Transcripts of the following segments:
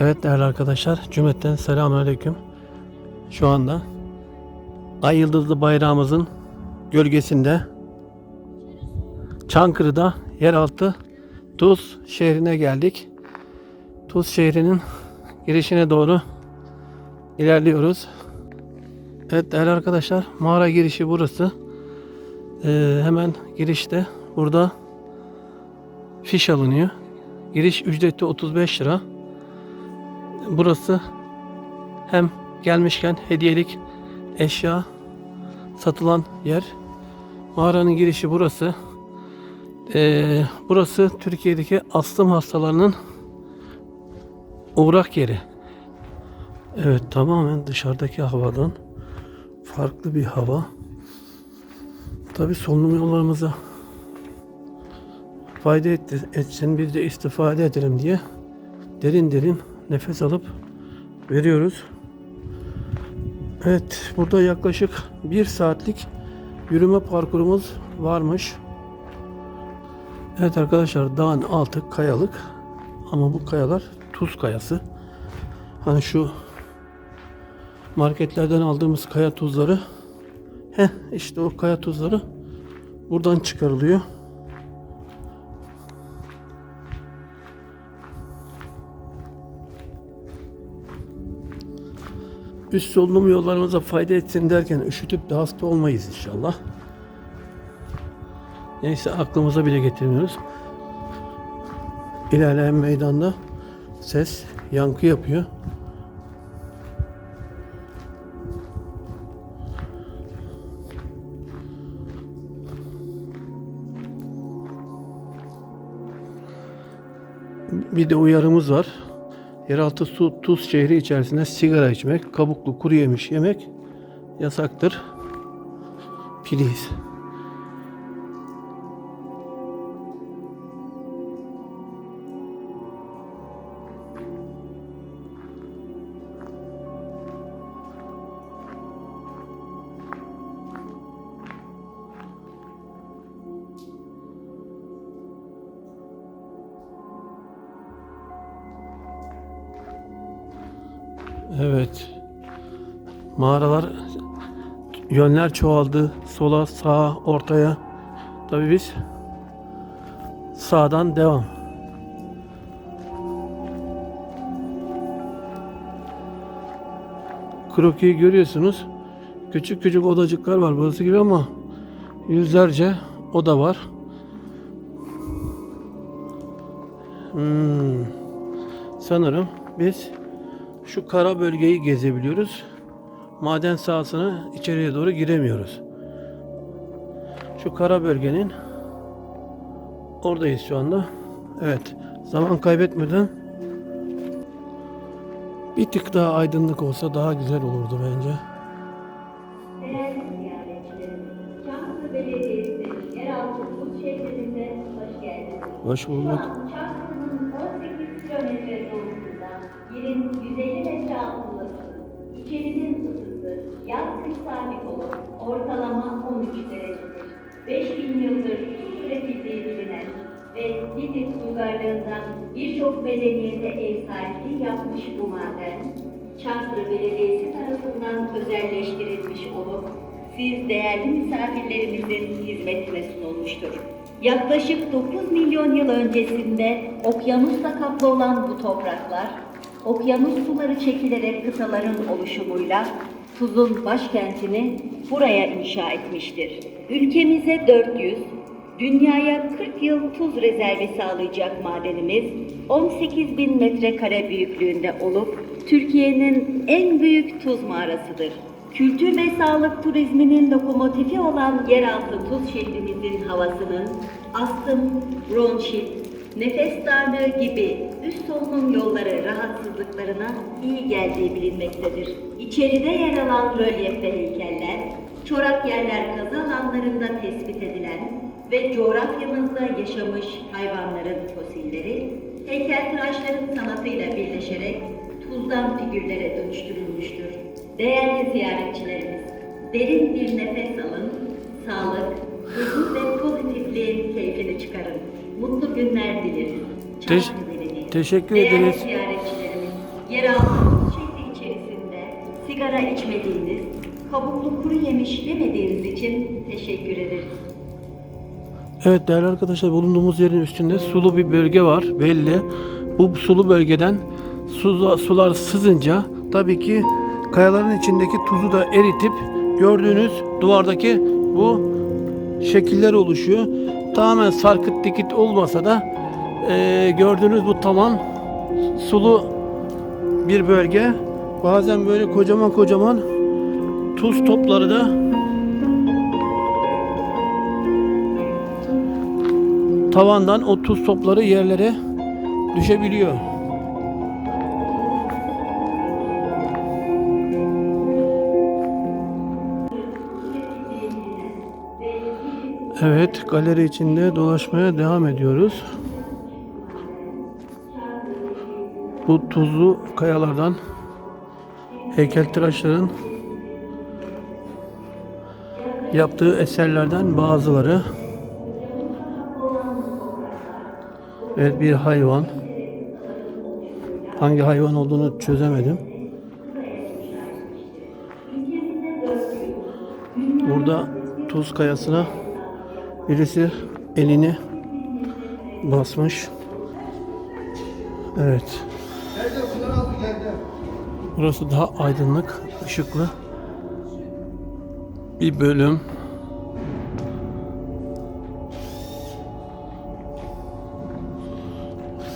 Evet değerli arkadaşlar, cümletten selamünaleyküm. Şu anda Ay Yıldızlı bayrağımızın gölgesinde Çankırı'da yeraltı Tuz şehrine geldik. Tuz şehrinin girişine doğru ilerliyoruz. Evet değerli arkadaşlar, mağara girişi burası. Ee, hemen girişte burada fiş alınıyor. Giriş ücreti 35 lira. Burası hem gelmişken hediyelik eşya satılan yer. Mağaranın girişi burası. Ee, burası Türkiye'deki astım hastalarının uğrak yeri. Evet tamamen dışarıdaki havadan farklı bir hava. Tabi solunum yollarımıza fayda etsin biz de istifade edelim diye derin derin nefes alıp veriyoruz. Evet burada yaklaşık bir saatlik yürüme parkurumuz varmış. Evet arkadaşlar dağın altı kayalık ama bu kayalar tuz kayası. Hani şu marketlerden aldığımız kaya tuzları heh, işte o kaya tuzları buradan çıkarılıyor. Üst solunum yollarımıza fayda etsin derken üşütüp de hasta olmayız inşallah. Neyse aklımıza bile getirmiyoruz. İlerleyen meydanda ses yankı yapıyor. Bir de uyarımız var. Yeraltı su tuz şehri içerisinde sigara içmek, kabuklu kuru yemiş yemek yasaktır. Please. Evet. Mağaralar yönler çoğaldı. Sola, sağa, ortaya. Tabii biz sağdan devam. Krokiyi görüyorsunuz. Küçük küçük odacıklar var burası gibi ama yüzlerce oda var. Hmm. Sanırım biz şu kara bölgeyi gezebiliyoruz. Maden sahasına içeriye doğru giremiyoruz. Şu kara bölgenin oradayız şu anda. Evet. Zaman kaybetmeden bir tık daha aydınlık olsa daha güzel olurdu bence. Hoş bulduk. Uygarlığından birçok medeniyete ev sahipliği yapmış bu maden, Çankırı Belediyesi tarafından özelleştirilmiş olup siz değerli misafirlerimizin hizmetine sunulmuştur. Yaklaşık 9 milyon yıl öncesinde okyanusla kaplı olan bu topraklar, okyanus suları çekilerek kıtaların oluşumuyla Tuz'un başkentini buraya inşa etmiştir. Ülkemize 400, Dünyaya 40 yıl tuz rezervi sağlayacak madenimiz 18 bin metrekare büyüklüğünde olup Türkiye'nin en büyük tuz mağarasıdır. Kültür ve sağlık turizminin lokomotifi olan yeraltı tuz şehrimizin havasının astım, bronşit, nefes darlığı gibi üst solunum yolları rahatsızlıklarına iyi geldiği bilinmektedir. İçeride yer alan rölyef ve heykeller, çorak yerler kazı alanlarında tespit edilen ve coğrafyamızda yaşamış hayvanların fosilleri, heykeltıraşların sanatıyla birleşerek tuzdan figürlere dönüştürülmüştür. Değerli ziyaretçilerimiz, derin bir nefes alın, sağlık, huzur ve pozitifliğin keyfini çıkarın. Mutlu günler dileriz. Teş teşekkür Değerli ederiz. Değerli ziyaretçilerimiz, yeraltı şehri içerisinde sigara içmediğiniz, kabuklu kuru yemiş yemediğiniz için teşekkür ederiz. Evet değerli arkadaşlar bulunduğumuz yerin üstünde sulu bir bölge var belli. Bu sulu bölgeden su, sular sızınca tabii ki kayaların içindeki tuzu da eritip gördüğünüz duvardaki bu şekiller oluşuyor. Tamamen sarkıt dikit olmasa da eee, gördüğünüz bu tavan sulu bir bölge. Bazen böyle kocaman kocaman tuz topları da tavandan o tuz topları yerlere düşebiliyor. Evet, galeri içinde dolaşmaya devam ediyoruz. Bu tuzlu kayalardan heykeltıraşların yaptığı eserlerden bazıları. Evet bir hayvan. Hangi hayvan olduğunu çözemedim. Burada tuz kayasına birisi elini basmış. Evet. Burası daha aydınlık, ışıklı bir bölüm.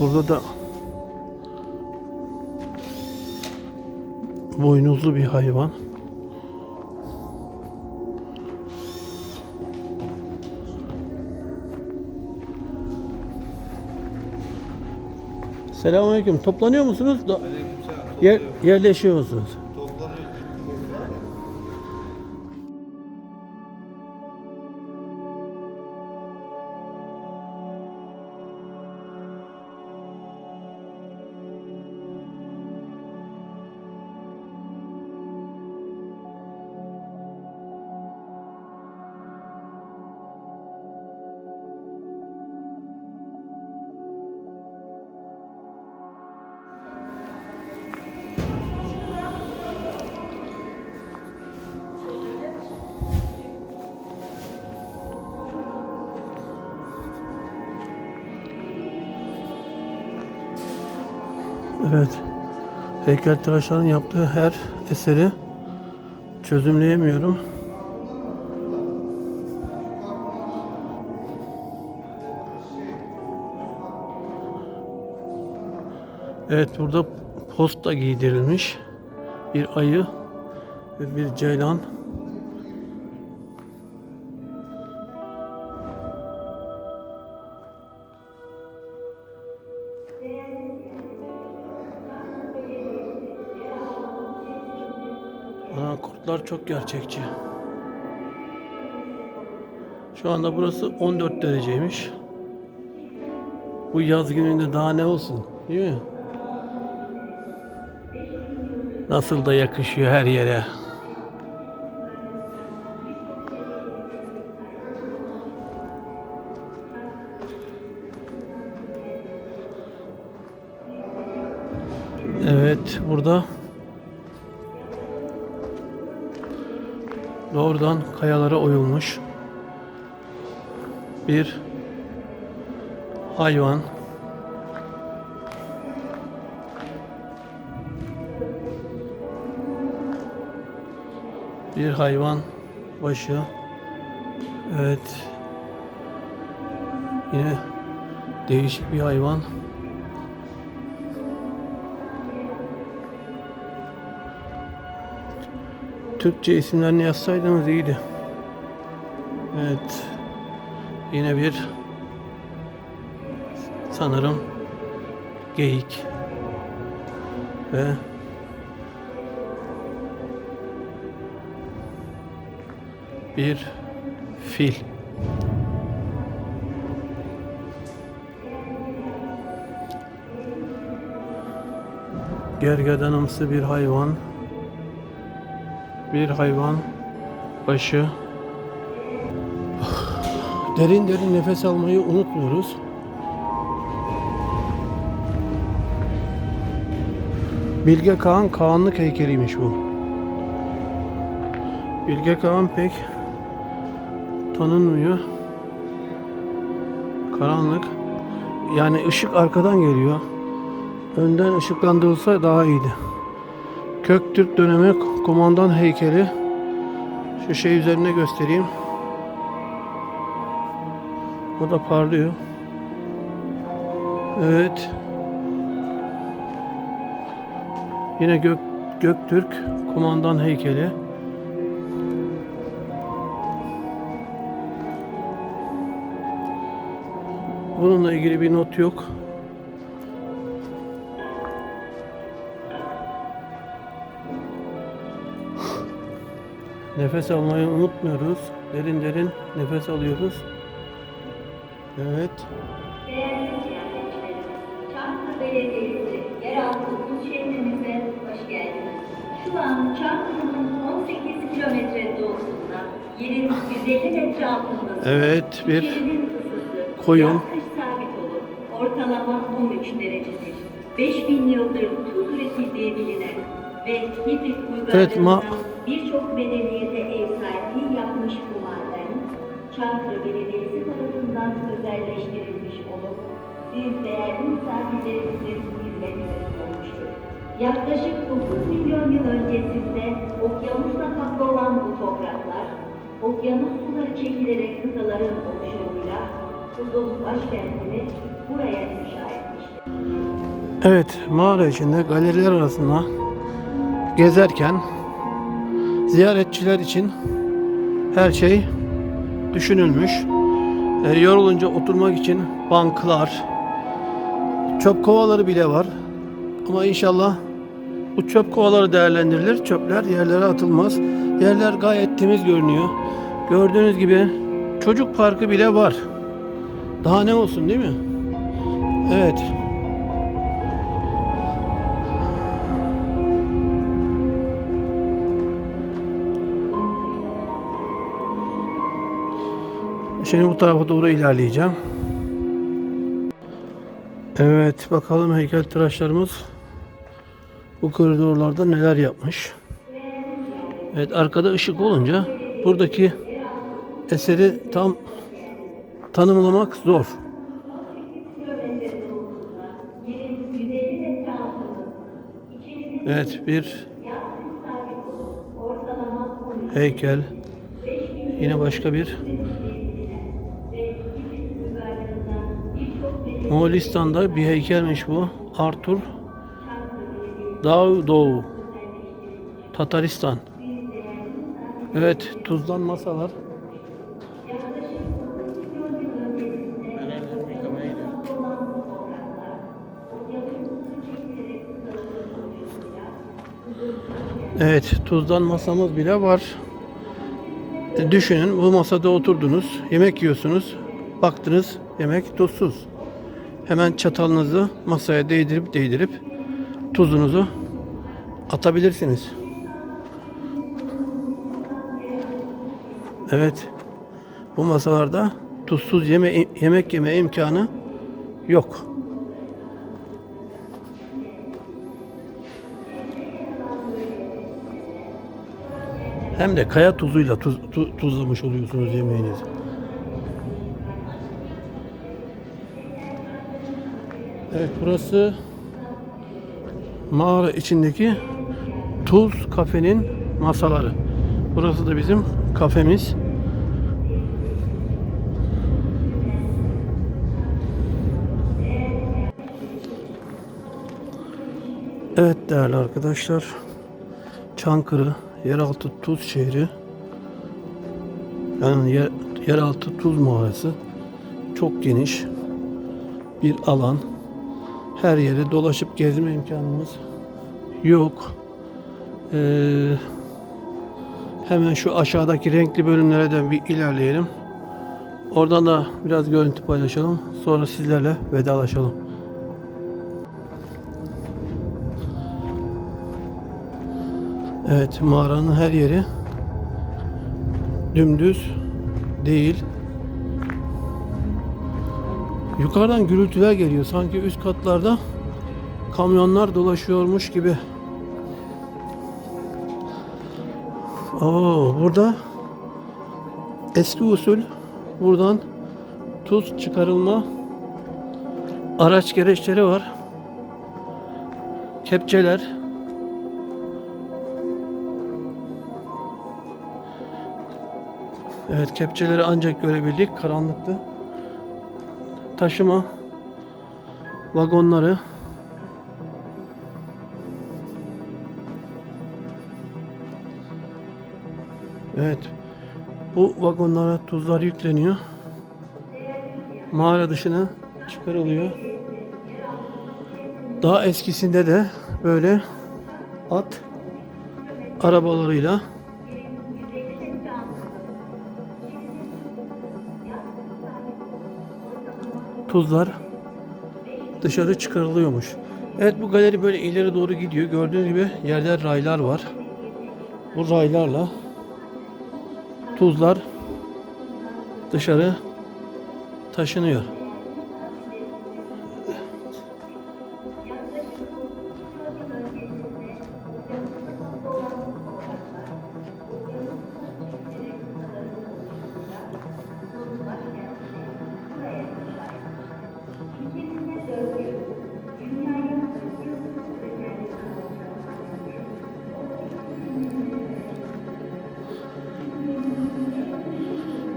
Burada da boynuzlu bir hayvan. Selamünaleyküm. Toplanıyor musunuz? Da yer, yerleşiyor musunuz? Evet. Heykeltıraşların yaptığı her eseri çözümleyemiyorum. Evet burada posta giydirilmiş. Bir ayı ve bir ceylan. Aa, kurtlar çok gerçekçi. Şu anda burası 14 dereceymiş. Bu yaz gününde daha ne olsun değil mi? Nasıl da yakışıyor her yere. Evet burada doğrudan kayalara oyulmuş bir hayvan. Bir hayvan başı. Evet. Yine değişik bir hayvan. Türkçe isimlerini yazsaydınız iyiydi. Evet. Yine bir sanırım geyik ve bir fil. Gergedanımsı bir hayvan. Bir hayvan başı. Derin derin nefes almayı unutmuyoruz. Bilge Kağan Kağanlık heykeliymiş bu. Bilge Kağan pek tanınmıyor. Karanlık. Yani ışık arkadan geliyor. Önden ışıklandırılsa daha iyiydi. Köktürk dönemi komandan heykeli. Şu şey üzerine göstereyim. O da parlıyor. Evet. Yine Gök, Göktürk kumandan heykeli. Bununla ilgili bir not yok. Nefes almayı unutmuyoruz. Derin derin nefes alıyoruz. Evet. Değerli Çankırı Belediyesi yeraltı okul şehrimize hoş geldiniz. Şu an Çankırı'nın 18 kilometre doğusunda, yerin 150 metre altındasınız. Evet, bir ısısı koyun. sabit olup ortalama 13 derecedir. 5000 yıldır tuz üretildiği bilinen ve hibrit Evet, ma- birçok medeniyete ev sahipliği yapmış bu maden, Çankırı Belediyesi tarafından özelleştirilmiş olup, siz değerli misafirlerimizin hizmetine sunulmuştur. Yaklaşık 9 milyon yıl öncesinde okyanusla kaplı olan bu topraklar, okyanus suları çekilerek kıtaların oluşumuyla Kuzul başkentini buraya inşa etmiştir. Evet, mağara içinde galeriler arasında gezerken ziyaretçiler için her şey düşünülmüş. E, yorulunca oturmak için banklar, çöp kovaları bile var. Ama inşallah bu çöp kovaları değerlendirilir. Çöpler yerlere atılmaz. Yerler gayet temiz görünüyor. Gördüğünüz gibi çocuk parkı bile var. Daha ne olsun değil mi? Evet. Şimdi bu tarafa doğru ilerleyeceğim. Evet bakalım heykeltıraşlarımız bu koridorlarda neler yapmış. Evet arkada ışık olunca buradaki eseri tam tanımlamak zor. Yerin 150 metre altında, içerinin Evet bir yaz kış sabit olup ortalama 13 heykel. Yine başka bir Moğolistan'da bir heykelmiş bu. Arthur Dağ Doğu Tataristan. Evet tuzdan masalar. Evet tuzdan masamız bile var. E, düşünün bu masada oturdunuz, yemek yiyorsunuz. Baktınız yemek tuzsuz. Hemen çatalınızı masaya değdirip değdirip tuzunuzu atabilirsiniz. Evet. Bu masalarda tuzsuz yeme yemek yeme imkanı yok. Hem de kaya tuzuyla tuz, tu- tuzlamış oluyorsunuz yemeğinizi. Evet burası mağara içindeki Tuz Kafe'nin masaları. Burası da bizim kafemiz. Evet değerli arkadaşlar. Çankırı yeraltı tuz şehri. Yani yer, yeraltı tuz mağarası. Çok geniş bir alan. Her yere dolaşıp gezme imkanımız yok. Ee, hemen şu aşağıdaki renkli bölümlere de bir ilerleyelim. Oradan da biraz görüntü paylaşalım. Sonra sizlerle vedalaşalım. Evet mağaranın her yeri dümdüz değil. Yukarıdan gürültüler geliyor. Sanki üst katlarda kamyonlar dolaşıyormuş gibi. Oo, burada eski usul buradan tuz çıkarılma araç gereçleri var. Kepçeler. Evet kepçeleri ancak görebildik. Karanlıktı. Taşıma vagonları. Evet. Bu vagonlara tuzlar yükleniyor. Mağara dışına çıkarılıyor. Daha eskisinde de böyle at arabalarıyla tuzlar dışarı çıkarılıyormuş. Evet bu galeri böyle ileri doğru gidiyor. Gördüğünüz gibi yerde raylar var. Bu raylarla tuzlar dışarı taşınıyor.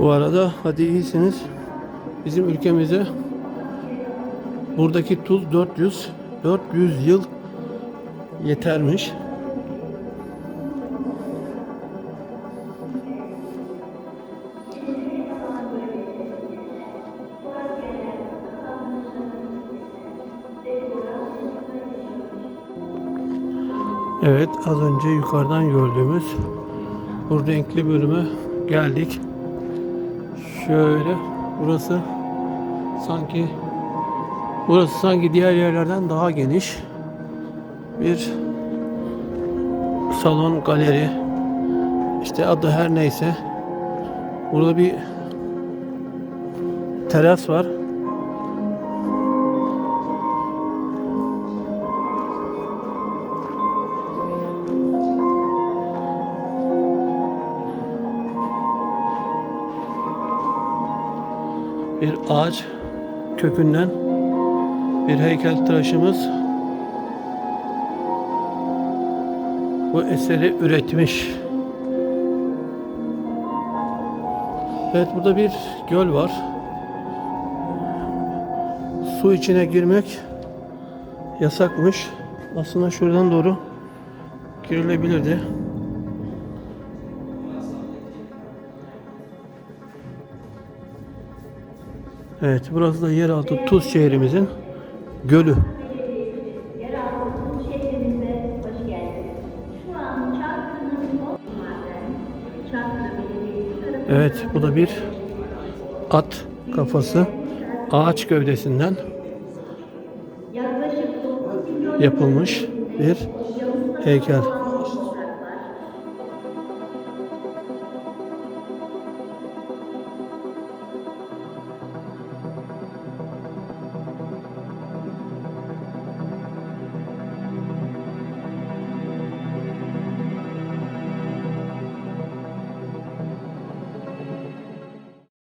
Bu arada hadi iyisiniz. Bizim ülkemize buradaki tuz 400 400 yıl yetermiş. Evet az önce yukarıdan gördüğümüz bu renkli bölüme geldik. Şöyle burası sanki burası sanki diğer yerlerden daha geniş bir salon galeri. İşte adı her neyse. Burada bir teras var ağaç kökünden bir heykel tıraşımız bu eseri üretmiş. Evet burada bir göl var. Su içine girmek yasakmış. Aslında şuradan doğru girilebilirdi. Evet, burası da yeraltı Tuz şehrimizin gölü. Evet, bu da bir at kafası ağaç gövdesinden yaklaşık 9 milyon yapılmış bir heykel.